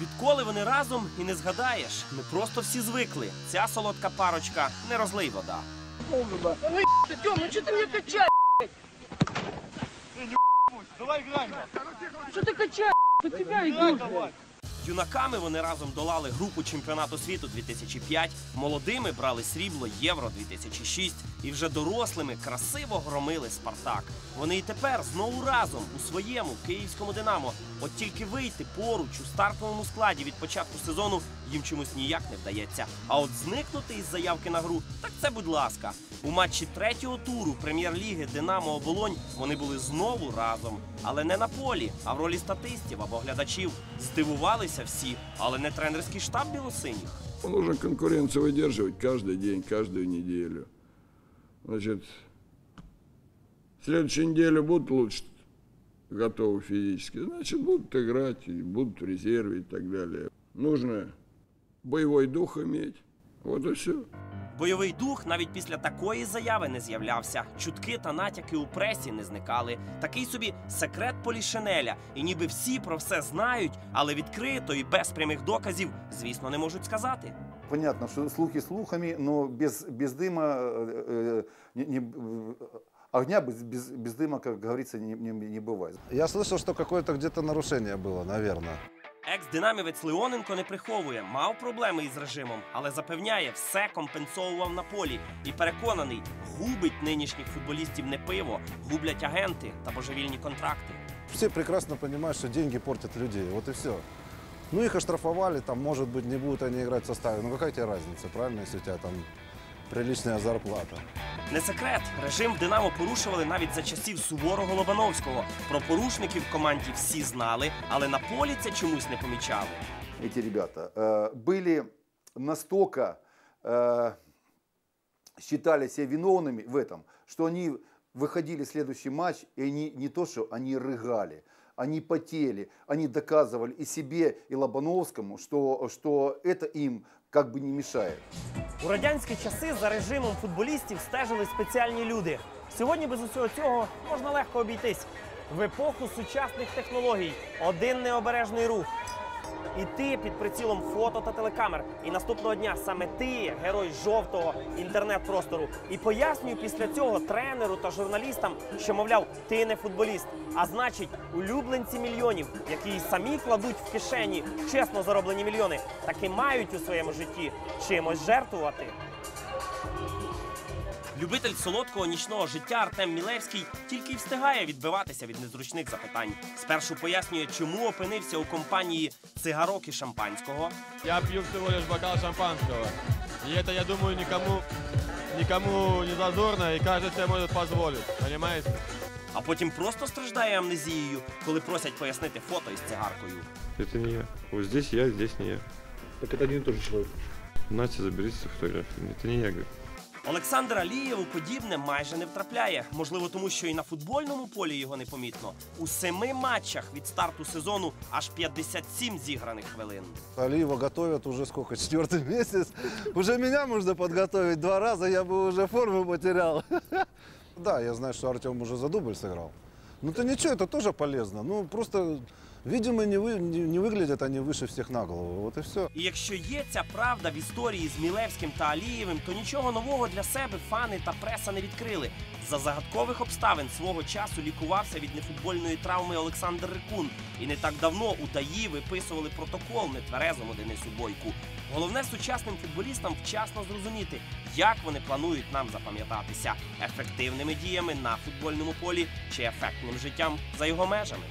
Відколи вони разом і не згадаєш. Ми просто всі звикли. Ця солодка парочка не розлий вода. Тём, ну что ты меня качаешь? Давай грань. Что ты качаешь? Под тебя иду. Юнаками вони разом долали групу чемпіонату світу 2005, молодими брали срібло Євро 2006 і вже дорослими красиво громили Спартак. Вони і тепер знову разом у своєму київському Динамо. От тільки вийти поруч у стартовому складі від початку сезону їм чомусь ніяк не вдається. А от зникнути із заявки на гру, так це будь ласка. У матчі третього туру прем'єр-ліги Динамо Оболонь вони були знову разом, але не на полі, а в ролі статистів або глядачів. Здивувалися всі, але не тренерський штаб білосиніх. Нужно конкуренцию выдерживать каждый день, каждую неделю. Значит, в следующую неделю будут лучше готовы физически, значит, будут играть, и будут в резерве и так далее. Нужно боевой дух иметь. Вот и все. Бойовий дух навіть після такої заяви не з'являвся. Чутки та натяки у пресі не зникали. Такий собі секрет Полішинеля. І ніби всі про все знають, але відкрито і без прямих доказів, звісно, не можуть сказати. Понятно, что слухи слухами, но без, без дыма, э, э, не- не- э, огня без, без, без дыма, как говорится, не, не, не бывает. Я слышал, что какое-то где-то нарушение было, наверное. Екс-динамівець Леоненко не приховує, мав проблеми із режимом, але запевняє, все компенсовував на полі і переконаний, губить нинішніх футболістів не пиво, гублять агенти та божевільні контракти. Все прекрасно понимают, что деньги портят людей. Вот и все. Ну, их оштрафовали, там, может быть, не будут они играть в составе. Ну, какая тебе разница, правильно, если у тебя там приличная зарплата? Не секрет, режим в Динамо порушували навіть за часів суворого Лобановського. Про порушників в команді всі знали, але на полі це чомусь не помічали. Эти ребята э, были настолько, э, считали себя виновными в этом, что они выходили в следующий матч, и они не то, что они рыгали, они потели, они доказывали и себе, и Лобановскому, что, что это им как бы не мешает. У радянські часи за режимом футболістів стежили спеціальні люди. Сьогодні без усього цього можна легко обійтись. В епоху сучасних технологій один необережний рух. І ти під прицілом фото та телекамер. І наступного дня саме ти герой жовтого інтернет-простору. І пояснюю після цього тренеру та журналістам, що мовляв, ти не футболіст, а значить, улюбленці мільйонів, які самі кладуть в кишені чесно зароблені мільйони, таки мають у своєму житті чимось жертвувати. Любитель солодкого нічного життя Артем Мілевський тільки й встигає відбиватися від незручних запитань. Спершу пояснює, чому опинився у компанії цигарок і шампанського. Я пью всего лишь бокал шампанского. И это, я думаю, никому, никому не зазорно, и каждый себе может позволить. Понимаете? А потім просто страждає амнезією, коли просять пояснити фото із цигаркою. Это не я. Вот здесь я, здесь не я. Так это один и тот же человек. Нате, заберите фотографию. Это не я, говорю. Олександр Алієв у подібне майже не втрапляє. Можливо, тому що і на футбольному полі його не помітно. У семи матчах від старту сезону аж 57 зіграних хвилин. Алиева готовят уже сколько, четвертый месяц. Уже меня можно подготовить два раза, я бы уже форму потерял. Да, я знаю, что Артем уже за дубль сыграл. Ну то ничего, это тоже полезно. Ну просто, видимо, не, вы, не, не выглядят они выше всех на голову. Вот и все. І якщо є ця правда в історії з Мілевським та Алієвим, то нічого нового для себе фани та преса не відкрили. За загадкових обставин свого часу лікувався від нефутбольної травми Олександр Рикун. І не так давно у ДАІ виписували протокол нетверезому Денису Бойку. Головне сучасним футболістам вчасно зрозуміти, як вони планують нам запам'ятатися ефективними діями на футбольному полі чи ефектним життям за його межами.